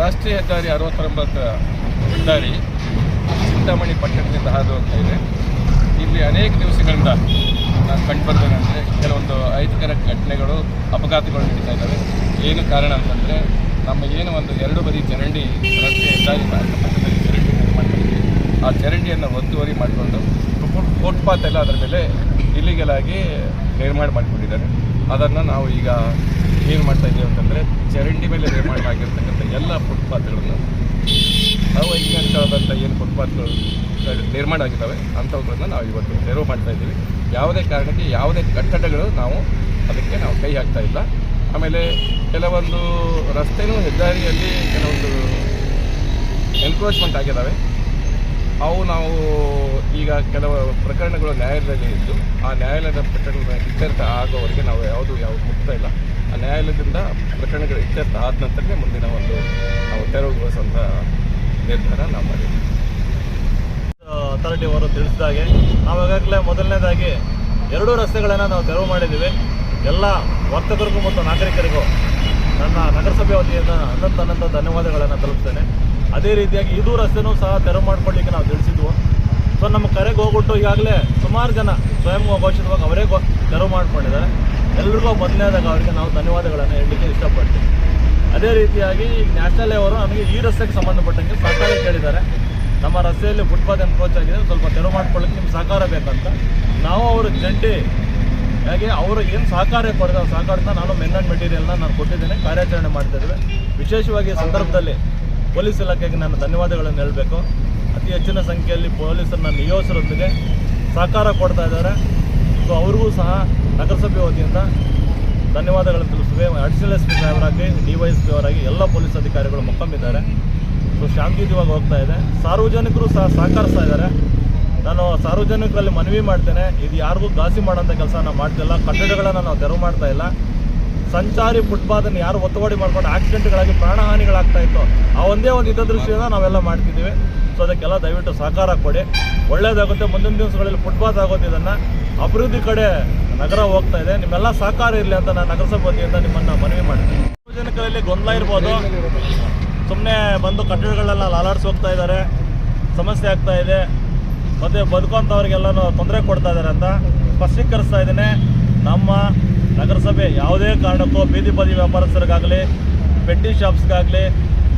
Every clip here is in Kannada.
ರಾಷ್ಟ್ರೀಯ ಹೆದ್ದಾರಿ ಅರವತ್ತೊಂಬತ್ತು ಹೆದ್ದಾರಿ ಚಿಂತಾಮಣಿ ಪಟ್ಟಣದಿಂದ ಹಾದು ಹೋಗ್ತಾ ಇದೆ. ಇಲ್ಲಿ ಅನೇಕ ದಿವಸಗಳಿಂದ ನಾನು ಕಂಡುಬರ್ತೇನೆಂದರೆ ಕೆಲವೊಂದು ಐತಿಕರ ಘಟನೆಗಳು, ಅಪಘಾತಗಳು ನಡೀತಾ ಇದ್ದಾವೆ. ಏನು ಕಾರಣ ಅಂತಂದರೆ, ನಮ್ಮ ಏನು ಒಂದು ಎರಡು ಬದಿ ಚರಂಡಿ, ರಸ್ತೆ ಹೆದ್ದಾರಿ ಅಕ್ಕಪಕ್ಕದಲ್ಲಿ ಚರಂಡಿ ನಿರ್ಮಾಣ ಆ ಚರಂಡಿಯನ್ನು ಒತ್ತುವರಿ ಮಾಡಿಕೊಂಡು ಫುಟ್ಪಾತ್ ಎಲ್ಲ ಅದರ ಮೇಲೆ ಇಲ್ಲಿಗಲಾಗಿ ನಿರ್ಮಾಣ ಮಾಡಿಕೊಂಡಿದ್ದಾರೆ. ಅದನ್ನು ನಾವು ಈಗ ಏನು ಮಾಡ್ತಾ ಇದ್ದೀವಿ ಅಂತಂದರೆ ಚರಂಡಿ ಮೇಲೆ ನಿರ್ಮಾಣ ಆಗಿರ್ತಕ್ಕಂಥ ಎಲ್ಲ ಫುಟ್ಪಾತ್ಗಳನ್ನು ಅವೈಜ್ಞಾನಿಕವಾದಂಥ ಏನು ಫುಟ್ಪಾತ್ಗಳು ನಿರ್ಮಾಣ ಆಗಿದ್ದಾವೆ, ಅಂಥವುಗಳನ್ನು ನಾವು ಇವತ್ತು ತೆರವು ಮಾಡ್ತಾ ಇದ್ದೀವಿ. ಯಾವುದೇ ಕಾರಣಕ್ಕೆ ಯಾವುದೇ ಕಟ್ಟಡಗಳು ನಾವು ಅದಕ್ಕೆ ನಾವು ಕೈ ಹಾಕ್ತಾ ಇಲ್ಲ. ಆಮೇಲೆ ಕೆಲವೊಂದು ರಸ್ತೆನೂ ಹೆದ್ದಾರಿಯಲ್ಲಿ ಕೆಲವೊಂದು ಎನ್ಕ್ರೋಚ್ಮೆಂಟ್ ಆಗಿದ್ದಾವೆ. ಅವು ನಾವು ಈಗ ಕೆಲವು ಪ್ರಕರಣಗಳು ನ್ಯಾಯಾಲಯದಲ್ಲಿ ಇದ್ದು, ಆ ನ್ಯಾಯಾಲಯದ ಪ್ರಕರಣಗಳ ಇತ್ಯರ್ಥ ಆಗೋವರೆಗೆ ನಾವು ಯಾವುದು ಯಾವುದು ಮುಕ್ತ ಇಲ್ಲ. ನ್ಯಾಯಾಲಯದಿಂದ ಪ್ರಕರಣಗಳು ಇತ್ಯರ್ಥ ಆದ ನಂತರನೇ ಮುಂದಿನ ಒಂದು ನಾವು ತೆರವುಗೊಳಿಸುವಂಥ ನಿರ್ಧಾರ ನಾವು ಮಾಡಿದ್ದೀವಿ ಅಥಾರಿಟಿ ಅವರು ತಿಳಿಸಿದಾಗೆ, ನಾವು ಈಗಾಗಲೇ ಮೊದಲನೇದಾಗಿ ಎರಡೂ ರಸ್ತೆಗಳನ್ನು ನಾವು ತೆರವು ಮಾಡಿದ್ದೀವಿ. ಎಲ್ಲ ವರ್ತಕರಿಗೂ ಮತ್ತು ನಾಗರಿಕರಿಗೂ ನನ್ನ ನಗರಸಭೆ ವತಿಯಿಂದ ಅನಂತ ಅನಂತ ಧನ್ಯವಾದಗಳನ್ನು ತಲುಪ್ತೇನೆ. ಅದೇ ರೀತಿಯಾಗಿ ಇದು ರಸ್ತೆನೂ ಸಹ ತೆರವು ಮಾಡ್ಕೊಳ್ಳಿಕ್ಕೆ ನಾವು ತಿಳಿಸಿದ್ವು. ಸೊ ನಮ್ಮ ಕರೆಗೆ ಹೋಗ್ಬಿಟ್ಟು ಈಗಾಗಲೇ ಸುಮಾರು ಜನ ಸ್ವಯಂ ಘೋಷಿತವಾಗಿ ಅವರೇ ತೆರವು ಮಾಡ್ಕೊಂಡಿದ್ದಾರೆ. ಎಲ್ರಿಗೂ ಮೊದಲನೇದಾಗ ಅವರಿಗೆ ನಾವು ಧನ್ಯವಾದಗಳನ್ನು ಹೇಳಲಿಕ್ಕೆ ಇಷ್ಟಪಡ್ತೀವಿ ಅದೇ ರೀತಿಯಾಗಿ ಈಗ ನ್ಯಾಷನಲ್ ಅವರು ನಮಗೆ ಈ ರಸ್ತೆಗೆ ಸಂಬಂಧಪಟ್ಟಂಗೆ ಸಹಕಾರ ಕೇಳಿದ್ದಾರೆ. ನಮ್ಮ ರಸ್ತೆಯಲ್ಲಿ ಫುಟ್ಪಾತ್ ಎನ್ಕ್ರೋಚ್ ಆಗಿದೆ. ಸ್ವಲ್ಪ ತೆರವು ಮಾಡ್ಕೊಳ್ಳೋಕ್ಕೆ ನಿಮ್ಮ ಸಹಕಾರ ಬೇಕಂತ. ನಾವು ಅವರು ಜಂಟಿ ಹಾಗೆ ಅವರು ಏನು ಸಹಕಾರ ಕೊಡಿದ ಆ ಸಹಕಾರದಿಂದ ನಾನು ಮೆನ್ ಆ್ಯಂಡ್ ಮೆಟೀರಿಯಲ್ನ ನಾನು ಕೊಟ್ಟಿದ್ದೇನೆ, ಕಾರ್ಯಾಚರಣೆ ಮಾಡ್ತಾ ಇದ್ದೇವೆ. ವಿಶೇಷವಾಗಿ ಈ ಸಂದರ್ಭದಲ್ಲಿ ಪೊಲೀಸ್ ಇಲಾಖೆಗೆ ನಾನು ಧನ್ಯವಾದಗಳನ್ನು ಹೇಳಬೇಕು. ಅತಿ ಹೆಚ್ಚಿನ ಸಂಖ್ಯೆಯಲ್ಲಿ ಪೊಲೀಸರನ್ನ ನಿಯೋಜಿಸರೊಂದಿಗೆ ಸಹಕಾರ ಕೊಡ್ತಾ ಇದ್ದಾರೆ. ಸೊ ಅವ್ರಿಗೂ ಸಹ ನಗರಸಭೆ ವತಿಯಿಂದ ಧನ್ಯವಾದಗಳನ್ನು ತಿಳಿಸುವೆ. ಅಡಿಷನಲ್ ಎಸ್ ಪಿ ಸಾಹೇಬರಾಗಿ ಡಿ ವೈ ಪಿ ಅವರಾಗಿ ಎಲ್ಲ ಪೊಲೀಸ್ ಅಧಿಕಾರಿಗಳು ಮೊಕ್ಕಾಮಿದ್ದಾರೆ ಸೊ ಶಾಂತಿಯುತವಾಗಿ ಹೋಗ್ತಾ ಇದೆ. ಸಾರ್ವಜನಿಕರು ಸಹ ಸಹಕರಿಸ್ತಾ ಇದ್ದಾರೆ. ನಾನು ಸಾರ್ವಜನಿಕರಲ್ಲಿ ಮನವಿ ಮಾಡ್ತೇನೆ. ಇದು ಯಾರಿಗೂ ಘಾಸಿ ಮಾಡೋಂಥ ಕೆಲಸ ನಾವು ಮಾಡ್ತಿಲ್ಲ. ಕಟ್ಟಡಗಳನ್ನು ನಾವು ತೆರವು ಮಾಡ್ತಾ ಇಲ್ಲ. ಸಂಚಾರಿ ಫುಟ್ಪಾತನ್ನು ಯಾರು ಒತ್ತುವಾಡಿ ಮಾಡ್ಕೊಂಡು ಆಕ್ಸಿಡೆಂಟ್ಗಳಾಗಿ ಪ್ರಾಣಹಾನಿಗಳಾಗ್ತಾ ಇತ್ತು. ಆ ಒಂದೇ ಒಂದು ಹಿತದೃಷ್ಟಿಯಿಂದ ನಾವೆಲ್ಲ ಮಾಡ್ತಿದ್ದೀವಿ. ಸೊ ಅದಕ್ಕೆಲ್ಲ ದಯವಿಟ್ಟು ಸಹಕಾರ ಕೊಡಿ. ಒಳ್ಳೆಯದಾಗುತ್ತೆ ಮುಂದಿನ ದಿವಸಗಳಲ್ಲಿ ಫುಟ್ಪಾತ್ ಆಗೋದು ಇದನ್ನು. ಅಭಿವೃದ್ಧಿ ಕಡೆ ನಗರ ಹೋಗ್ತಾ ಇದೆ. ನಿಮ್ಮೆಲ್ಲ ಸಹಕಾರ ಇರಲಿ ಅಂತ ನಾನು ನಗರಸಭೆ ವತಿಯಿಂದ ನಿಮ್ಮನ್ನು ಮನವಿ ಮಾಡ್ತೀನಿ. ಸಾರ್ವಜನಿಕರಲ್ಲಿ ಗೊಂದಲ ಇರ್ಬೋದು. ಸುಮ್ಮನೆ ಬಂದು ಕಟ್ಟಡಗಳೆಲ್ಲ ಲಾಲಾಡ್ಸಿ ಹೋಗ್ತಾ ಇದ್ದಾರೆ. ಸಮಸ್ಯೆ ಆಗ್ತಾ ಇದೆ. ಮತ್ತು ಬದುಕುವಂಥವ್ರಿಗೆಲ್ಲನೂ ತೊಂದರೆ ಕೊಡ್ತಾ ಇದ್ದಾರೆ ಅಂತ ಸ್ಪಷ್ಟೀಕರಿಸ್ತಾ ಇದ್ದೇನೆ. ನಮ್ಮ ನಗರಸಭೆ ಯಾವುದೇ ಕಾರಣಕ್ಕೂ ಬೀದಿ ಬದಿ ವ್ಯಾಪಾರಸ್ಥರಿಗಾಗಲಿ, ಪೆಟ್ಟಿ ಶಾಪ್ಸ್ಗಾಗಲಿ,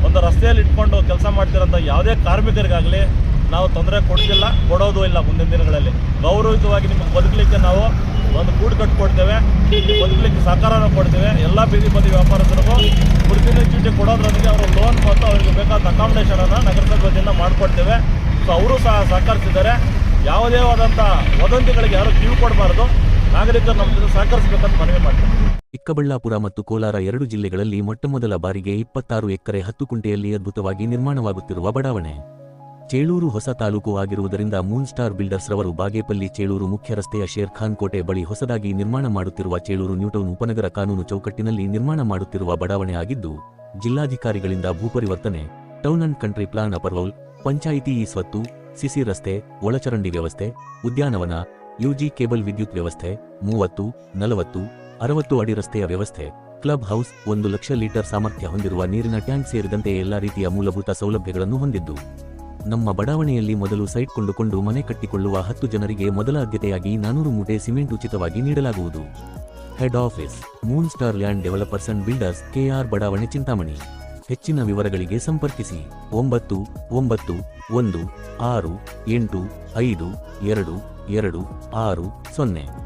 ಒಂದು ರಸ್ತೆಯಲ್ಲಿ ಇಟ್ಕೊಂಡು ಕೆಲಸ ಮಾಡ್ತಿರೋಂಥ ಯಾವುದೇ ಕಾರ್ಮಿಕರಿಗಾಗಲಿ ನಾವು ತೊಂದರೆ ಕೊಡೋದಿಲ್ಲ, ಕೊಡೋದು ಇಲ್ಲ ಮುಂದಿನ ದಿನಗಳಲ್ಲಿ. ಗೌರವಿತವಾಗಿ ನಿಮಗೆ ಬದುಕಲಿಕ್ಕೆ ನಾವು ಒಂದು ಕೂಡು ಕಟ್ಕೊಡ್ತೇವೆ ಬದುಕಲಿಕ್ಕೆ ಸಹಕಾರನ ಕೊಡ್ತೇವೆ. ಎಲ್ಲ ಬೀದಿ ಬದಿ ವ್ಯಾಪಾರಸ್ಥರಿಗೂ ಗುರುತಿನ ಚೀಟಿ ಕೊಡೋದ್ರೊಂದಿಗೆ ಅವರು ಲೋನ್ ಮತ್ತು ಅವರಿಗೆ ಬೇಕಾದ ಅಕಾಮಿಡೇಷನನ್ನು ನಗರಸಭೆ ವತಿಯಿಂದ ಮಾಡಿಕೊಡ್ತೇವೆ. ಸೊ ಅವರು ಸಹ ಸಹಕರಿಸಿದ್ದಾರೆ. ಯಾವುದೇ ಆದಂಥ ವದಂತಿಗಳಿಗೆ ಯಾರು ಕಿವಿ ಕೊಡಬಾರ್ದು. ನಾಗರಿಕರು ನಮ್ಮ ಜೊತೆ ಸಹಕರಿಸಬೇಕಂತ ಮನವಿ ಮಾಡ್ತೇವೆ. ಚಿಕ್ಕಬಳ್ಳಾಪುರ ಮತ್ತು ಕೋಲಾರ ಎರಡು ಜಿಲ್ಲೆಗಳಲ್ಲಿ ಮೊಟ್ಟಮೊದಲ ಬಾರಿಗೆ ಇಪ್ಪತ್ತಾರು ಎಕರೆ ಹತ್ತು ಕುಂಟೆಯಲ್ಲಿ ಅದ್ಭುತವಾಗಿ ನಿರ್ಮಾಣವಾಗುತ್ತಿರುವ ಬಡಾವಣೆ. ಚೇಳೂರು ಹೊಸ ತಾಲೂಕು ಆಗಿರುವುದರಿಂದ ಮೂನ್ ಸ್ಟಾರ್ ಬಿಲ್ಡರ್ಸ್ ರವರು ಬಾಗೇಪಲ್ಲಿ ಚೇಳೂರು ಮುಖ್ಯ ರಸ್ತೆಯ ಶೇರ್ಖಾನ್ ಕೋಟೆ ಬಳಿ ಹೊಸದಾಗಿ ನಿರ್ಮಾಣ ಮಾಡುತ್ತಿರುವ ಚೇಳೂರು ನ್ಯೂಟೌನ್ ಉಪನಗರ ಕಾನೂನು ಚೌಕಟ್ಟಿನಲ್ಲಿ ನಿರ್ಮಾಣ ಮಾಡುತ್ತಿರುವ ಬಡಾವಣೆ ಆಗಿದ್ದು, ಜಿಲ್ಲಾಧಿಕಾರಿಗಳಿಂದ ಭೂಪರಿವರ್ತನೆ, town and country plan approval panchayat ಈ ಸ್ವತ್ತು, ಸಿಸಿ ರಸ್ತೆ, ಒಳಚರಂಡಿ ವ್ಯವಸ್ಥೆ, ಉದ್ಯಾನವನ, ಯುಜಿ ಕೇಬಲ್ ವಿದ್ಯುತ್ ವ್ಯವಸ್ಥೆ, ಮೂವತ್ತು, ನಲವತ್ತು, ಅರವತ್ತು ಅಡಿ ರಸ್ತೆಯ ವ್ಯವಸ್ಥೆ, ಕ್ಲಬ್ ಹೌಸ್, ಒಂದು ಲಕ್ಷ ಲೀಟರ್ ಸಾಮರ್ಥ್ಯ ಹೊಂದಿರುವ ನೀರಿನ ಟ್ಯಾಂಕ್ ಸೇರಿದಂತೆ ಎಲ್ಲಾ ರೀತಿಯ ಮೂಲಭೂತ ಸೌಲಭ್ಯಗಳನ್ನು ಹೊಂದಿದ್ದು ನಮ್ಮ ಬಡಾವಣೆಯಲ್ಲಿ ಮೊದಲು ಸೈಟ್ ಕೊಂಡುಕೊಂಡು ಮನೆ ಕಟ್ಟಿಕೊಳ್ಳುವ ಹತ್ತು ಜನರಿಗೆ ಮೊದಲ ಆದ್ಯತೆಯಾಗಿ ನಾನೂರು ಮೂಟೆ ಸಿಮೆಂಟ್ ಉಚಿತವಾಗಿ ನೀಡಲಾಗುವುದು. Head office moon star land developers and builders K R ಬಡಾವಣೆ ಚಿಂತಾಮಣಿ. ಹೆಚ್ಚಿನ ವಿವರಗಳಿಗೆ ಸಂಪರ್ಕಿಸಿ. ಒಂಬತ್ತು ಒಂಬತ್ತು, ಒಂದು, ಆರು, ಎಂಟು, ಐದು, ಎರಡು ಎರಡು, ಆರು, ಸೊನ್ನೆ.